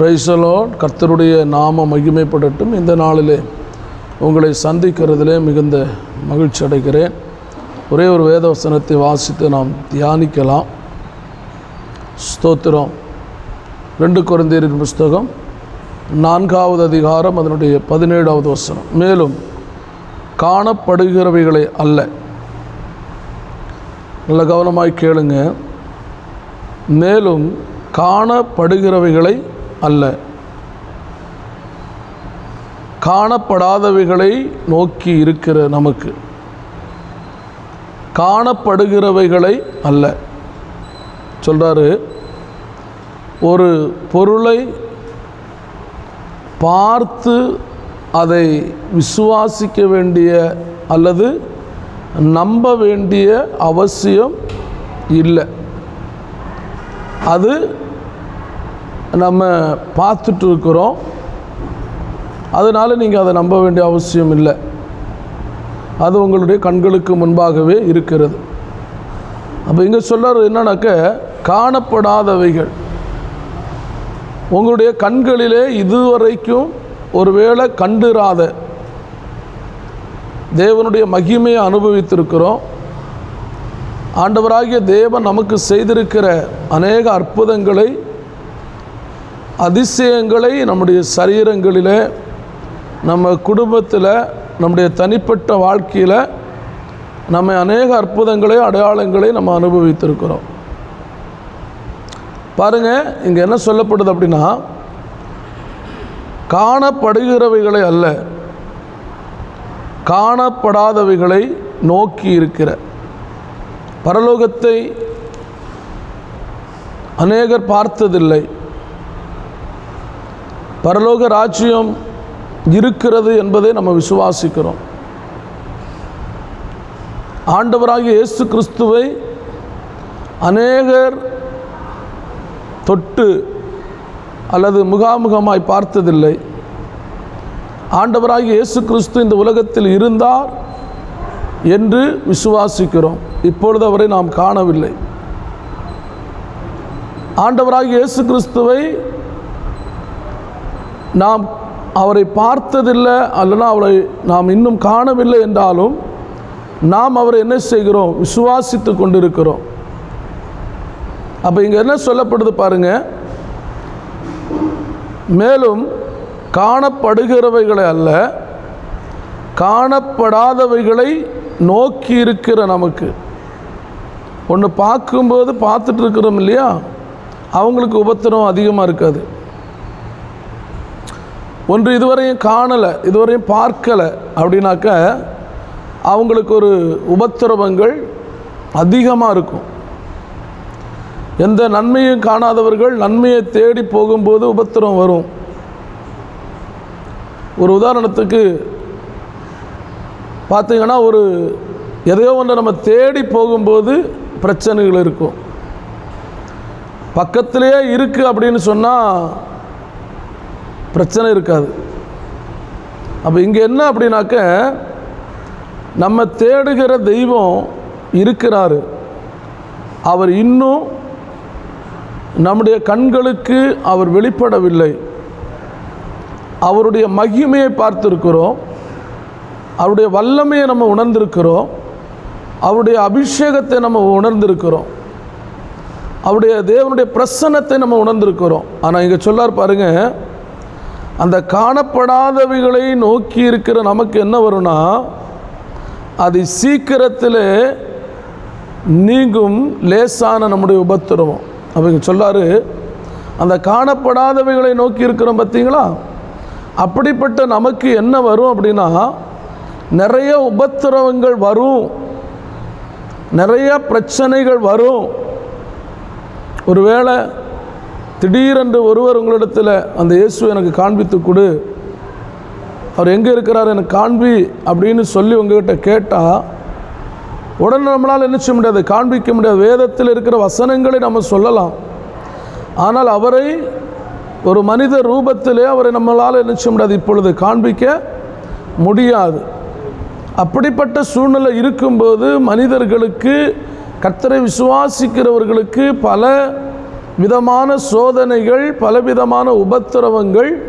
பிரைசலோ கர்த்தருடைய நாம மகிமைப்படட்டும். இந்த நாளிலே உங்களை சந்திக்கிறதிலே மிகுந்த மகிழ்ச்சி அடைகிறேன். ஒரே ஒரு வேத வசனத்தை வாசித்து நாம் தியானிக்கலாம். ஸ்தோத்திரம். ரெண்டு குழந்தையரின் புஸ்தகம் நான்காவது அதிகாரம் அதனுடைய பதினேழாவது வசனம். மேலும் காணப்படுகிறவைகளை அல்ல. நல்ல கவனமாய் கேளுங்க. மேலும் காணப்படுகிறவைகளை அல்ல. காணப்படாதவைகளை நோக்கி இருக்கிற நமக்கு. காணப்படுகிறவைகளை அல்ல. சொல்கிறாரு ஒரு பொருளை பார்த்து அதை விசுவாசிக்க வேண்டிய அல்லது நம்ப வேண்டிய அவசியம் இல்லை. அது நம்ம பார்த்துட்டு இருக்கிறோம் அதனால் நீங்கள் அதை நம்ப வேண்டிய அவசியம் இல்லை. அது உங்களுடைய கண்களுக்கு முன்பாகவே இருக்கிறது. அப்போ இங்கே சொல்கிறது என்னன்னாக்க காணப்படாதவைகள். உங்களுடைய கண்களிலே இதுவரைக்கும் ஒருவேளை கண்டிராத தேவனுடைய மகிமையை அனுபவித்திருக்கிறோம். ஆண்டவராகிய தேவன் நமக்கு செய்திருக்கிற அநேக அற்புதங்களை அதிசயங்களை நம்முடைய சரீரங்களில் நம்ம குடும்பத்தில் நம்முடைய தனிப்பட்ட வாழ்க்கையில் நம்ம அநேக அற்புதங்களை அடையாளங்களை நம்ம அனுபவித்திருக்கிறோம். பாருங்கள் இங்கே என்ன சொல்லப்படுது அப்படின்னா காணப்படுகிறவைகளை அல்ல காணப்படாதவைகளை நோக்கி இருக்கிற. பரலோகத்தை அநேகர் பார்த்ததில்லை. பரலோக ராஜ்யம் இருக்கிறது என்பதை நம்ம விசுவாசிக்கிறோம். ஆண்டவராகிய இயேசு கிறிஸ்துவை அநேகர் தொட்டு அல்லது முகாமுகமாய் பார்த்ததில்லை. ஆண்டவராகிய இயேசு கிறிஸ்து இந்த உலகத்தில் இருந்தார் என்று விசுவாசிக்கிறோம். இப்பொழுது அவரை நாம் காணவில்லை. ஆண்டவராகிய இயேசு கிறிஸ்துவை நாம் அவரை பார்த்ததில்லை அல்லனா அவரை நாம் இன்னும் காணவில்லை என்றாலும் நாம் அவரை என்ன செய்கிறோம்? விசுவாசித்து கொண்டிருக்கிறோம். அப்போ இங்கே என்ன சொல்லப்படுது பாருங்கள் மேலும் காணப்படுகிறவைகளை அல்ல காணப்படாதவைகளை நோக்கி இருக்கிற நமக்கு. ஒன்று பார்க்கும்போது பார்த்துட்டு இருக்கிறோம் இல்லையா? அவங்களுக்கு உபத்திரம் அதிகமாக இருக்காது. ஒன்று இதுவரையும் காணலை இதுவரையும் பார்க்கலை அப்படின்னாக்க அவங்களுக்கு ஒரு உபத்திரவங்கள் அதிகமாக இருக்கும். எந்த நன்மையும் காணாதவர்கள் நன்மையை தேடி போகும்போது உபத்திரம் வரும். ஒரு உதாரணத்துக்கு பார்த்தீங்கன்னா ஒரு எதையோ ஒன்று நம்ம தேடி போகும்போது பிரச்சனைகள் இருக்கும். பக்கத்திலேயே இருக்குது அப்படின்னு சொன்னால் பிரச்சனை இருக்காது. அப்போ இங்கே என்ன அப்படின்னாக்க நம்ம தேடுகிற தெய்வம் இருக்கிறாரு. அவர் இன்னும் நம்முடைய கண்களுக்கு அவர் வெளிப்படவில்லை. அவருடைய மகிமையை பார்த்துருக்கிறோம். அவருடைய வல்லமையை நம்ம உணர்ந்திருக்கிறோம். அவருடைய அபிஷேகத்தை நம்ம உணர்ந்திருக்கிறோம். அவருடைய தேவனுடைய பிரசன்னத்தை நம்ம உணர்ந்திருக்கிறோம். ஆனால் இங்கே சொல்லார் பாருங்க அந்த காணப்படாதவைகளை நோக்கி இருக்கிற நமக்கு என்ன வரும்னா அது சீக்கிரத்தில் நீங்கும் லேசான நம்முடைய உபத்திரவம். அவங்க சொல்லாரு அந்த காணப்படாதவைகளை நோக்கி இருக்கிறோம் பார்த்தீங்களா? அப்படிப்பட்ட நமக்கு என்ன வரும் அப்படின்னா நிறைய உபத்திரவங்கள் வரும். நிறைய பிரச்சனைகள் வரும். ஒருவேளை திடீரென்று ஒருவர் உங்களிடத்தில் அந்த இயேசு எனக்கு காண்பித்து கொடு. அவர் எங்கே இருக்கிறார் எனக்கு காண்பி அப்படின்னு சொல்லி உங்ககிட்ட கேட்டால் உடனே நம்மளால் என்ன செய்ய முடியாது காண்பிக்க முடியாது. வேதத்தில் இருக்கிற வசனங்களை நம்ம சொல்லலாம். ஆனால் அவரை ஒரு மனித ரூபத்திலே அவரை நம்மளால் என்ன செய்ய முடியாது இப்பொழுது காண்பிக்க முடியாது. அப்படிப்பட்ட சூழ்நிலை இருக்கும்போது மனிதர்களுக்கு கர்த்தரை விசுவாசிக்கிறவர்களுக்கு பல விதமான சோதனைகள் பலவிதமான உபத்திரவங்கள்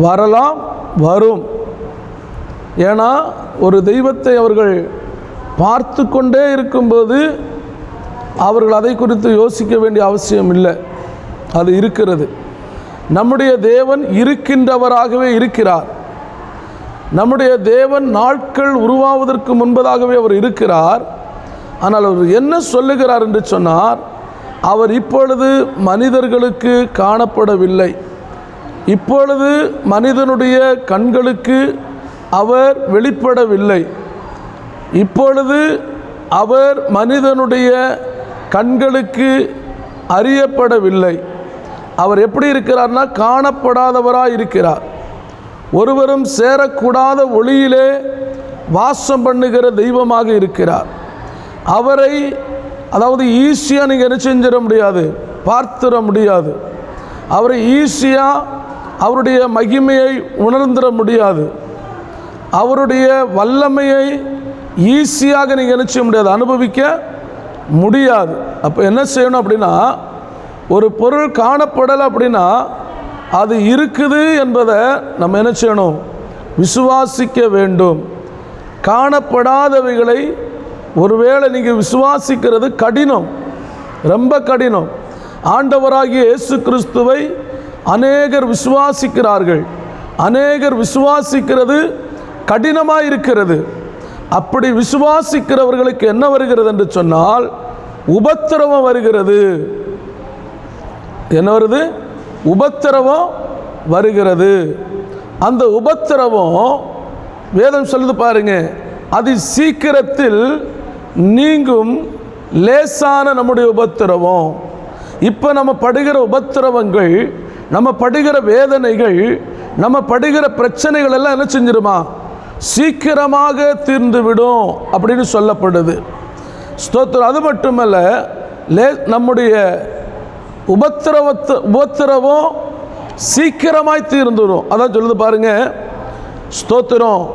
வரலாம் வரும். ஏன்னா ஒரு தெய்வத்தை அவர்கள் பார்த்து கொண்டே இருக்கும்போது அவர்கள் அதை குறித்து யோசிக்க வேண்டிய அவசியம் இல்லை. அது இருக்கிறது. நம்முடைய தேவன் இருக்கின்றவராகவே இருக்கிறார். நம்முடைய தேவன் நாட்கள் உருவாவதற்கு முன்பதாகவே அவர் இருக்கிறார். ஆனால் அவர் என்ன சொல்லுகிறார் என்று சொன்னார் அவர் இப்பொழுது மனிதர்களுக்கு காணப்படவில்லை. இப்பொழுது மனிதனுடைய கண்களுக்கு அவர் வெளிப்படவில்லை. இப்பொழுது அவர் மனிதனுடைய கண்களுக்கு அறியப்படவில்லை. அவர் எப்படி இருக்கிறார்னா காணப்படாதவராக இருக்கிறார். ஒருவரும் சேரக்கூடாத ஒளியிலே வாசம் பண்ணுகிற தெய்வமாக இருக்கிறார். அவரை அதாவது ஈஸியாக நீங்கள் என்ன செஞ்சிட முடியாது பார்த்துட முடியாது. அவரை ஈஸியாக அவருடைய மகிமையை உணர்ந்துட முடியாது. அவருடைய வல்லமையை ஈஸியாக நீங்கள் என்ன செய்ய முடியாது அனுபவிக்க முடியாது. அப்போ என்ன செய்யணும் அப்படின்னா ஒரு பொருள் காணப்படலை அப்படின்னா அது இருக்குது என்பதை நம்ம என்ன செய்யணும்? விசுவாசிக்க வேண்டும். காணப்படாதவைகளை ஒருவேளை நீங்கள் விசுவாசிக்கிறது கடினம் ரொம்ப கடினம். ஆண்டவராகிய இயேசு கிறிஸ்துவை அநேகர் விசுவாசிக்கிறார்கள். அநேகர் விசுவாசிக்கிறது கடினமாக இருக்கிறது. அப்படி விசுவாசிக்கிறவர்களுக்கு என்ன வருகிறது என்று சொன்னால் உபத்திரவம் வருகிறது. என்ன வருது? உபத்திரவம் வருகிறது. அந்த உபத்திரவம் வேதம் சொல்லுது பாருங்க அது சீக்கிரத்தில் நீங்கும் லேசான நம்முடைய உபத்திரவம். இப்போ நம்ம படுகிற உபத்திரவங்கள் நம்ம படுகிற வேதனைகள் நம்ம படுகிற பிரச்சனைகள் எல்லாம் என்ன செஞ்சிருமா? சீக்கிரமாக தீர்ந்து விடும் அப்படின்னு சொல்லப்படுது. ஸ்தோத்திரம். அது மட்டுமல்ல லே நம்முடைய உபத்திரவத்து உபத்திரவம் சீக்கிரமாய் தீர்ந்துடும் அதான் சொல்லுது பாருங்க. ஸ்தோத்திரம்.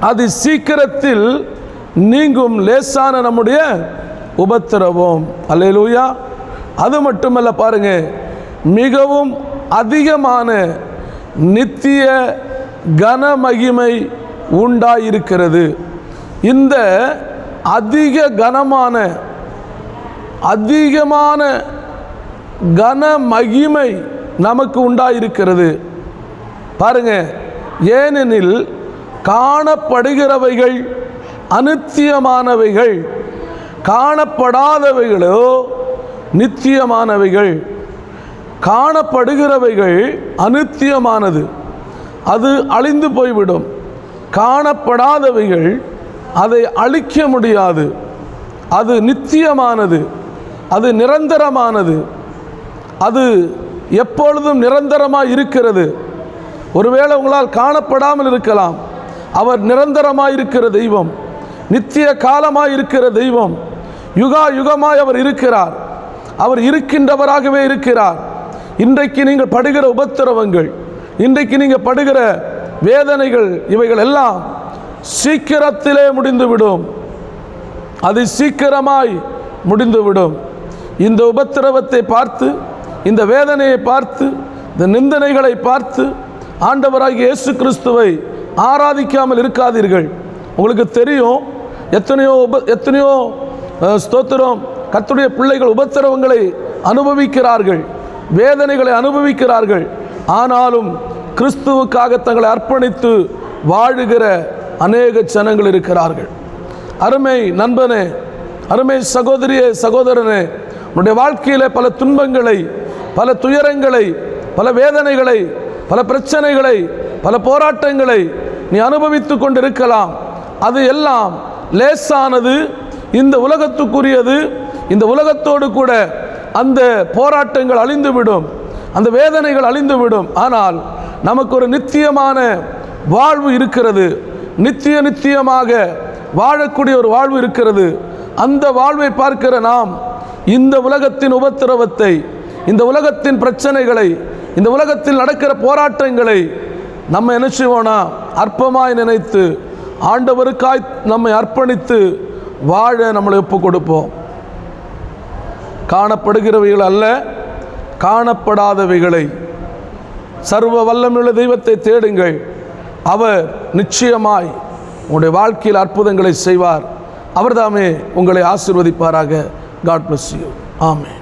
அது சீக்கிரத்தில் நீங்கும் லேசான நம்முடைய உபத்திரவம். அல்லேலூயா. அது மட்டுமல்ல பாருங்க மிகவும் அதிகமான நித்திய கனமகிமை உண்டாயிருக்கிறது. இந்த அதிக கனமான அதிகமான கன மகிமை நமக்கு உண்டாயிருக்கிறது. பாருங்க ஏனெனில் காணப்படுகிறவைகள் அனித்தியமானவைகள் காணப்படாதவைகளோ நித்தியமானவைகள் காணப்படுகிறவைகள் அனித்தியமானது. அது அழிந்து போய்விடும். காணப்படாதவைகள் அதை அழிக்க முடியாது. அது நித்தியமானது. அது நிரந்தரமானது. அது எப்பொழுதும் நிரந்தரமாக இருக்கிறது. ஒருவேளை உங்களால் காணப்படாமல் இருக்கலாம். அவர் நிரந்தரமாக இருக்கிற தெய்வம். நித்திய காலமாக இருக்கிற தெய்வம். யுகா யுகமாய் அவர் இருக்கிறார். அவர் இருக்கின்றவராகவே இருக்கிறார். இன்றைக்கு நீங்கள் படுகிற உபத்திரவங்கள் இன்றைக்கு நீங்கள் படுகிற வேதனைகள் இவைகள் எல்லாம் சீக்கிரத்திலே முடிந்துவிடும். அது சீக்கிரமாய் முடிந்துவிடும். இந்த உபத்திரவத்தை பார்த்து இந்த வேதனையை பார்த்து இந்த நிந்தனைகளை பார்த்து ஆண்டவராகிய இயேசு கிறிஸ்துவை ஆராதிக்காமல் இருக்காதீர்கள். உங்களுக்கு தெரியும் எத்தனையோ உப எத்தனையோ ஸ்தோத்திரம் கத்துடைய பிள்ளைகள் உபத்திரவங்களை அனுபவிக்கிறார்கள் வேதனைகளை அனுபவிக்கிறார்கள். ஆனாலும் கிறிஸ்துவுக்காக தங்களை அர்ப்பணித்து வாழுகிற அநேக ஜனங்கள் இருக்கிறார்கள். அருமை நண்பனே அருமை சகோதரியே சகோதரனே உன்னுடைய வாழ்க்கையில் பல துன்பங்களை பல துயரங்களை பல வேதனைகளை பல பிரச்சனைகளை பல போராட்டங்களை நீ அனுபவித்து கொண்டிருக்கலாம். அது எல்லாம் லேசானது இந்த உலகத்துக்குரியது இந்த உலகத்தோடு கூட அந்த போராட்டங்கள் அழிந்துவிடும் அந்த வேதனைகள் அழிந்துவிடும். ஆனால் நமக்கு ஒரு நித்தியமான வாழ்வு இருக்கிறது. நித்திய நித்தியமாக வாழக்கூடிய ஒரு வாழ்வு இருக்கிறது. அந்த வாழ்வை பார்க்கிற நாம் இந்த உலகத்தின் உபத்திரவத்தை இந்த உலகத்தின் பிரச்சனைகளை இந்த உலகத்தில் நடக்கிற போராட்டங்களை நம்ம என்ன செய்வோம்னா அற்பமாய் நினைத்து ஆண்டவருக்காய் நம்மை அர்ப்பணித்து வாழ நம்மளை ஒப்பு கொடுப்போம் காணப்படுகிறவைகள் அல்ல காணப்படாதவைகளை. சர்வ வல்லமுள்ள தெய்வத்தை தேடுங்கள். அவர் நிச்சயமாய் உங்களுடைய வாழ்க்கையில் அற்புதங்களை செய்வார். அவர்தாமே உங்களை ஆசிர்வதிப்பாராக. காட் பிளஸ் யூ ஆமே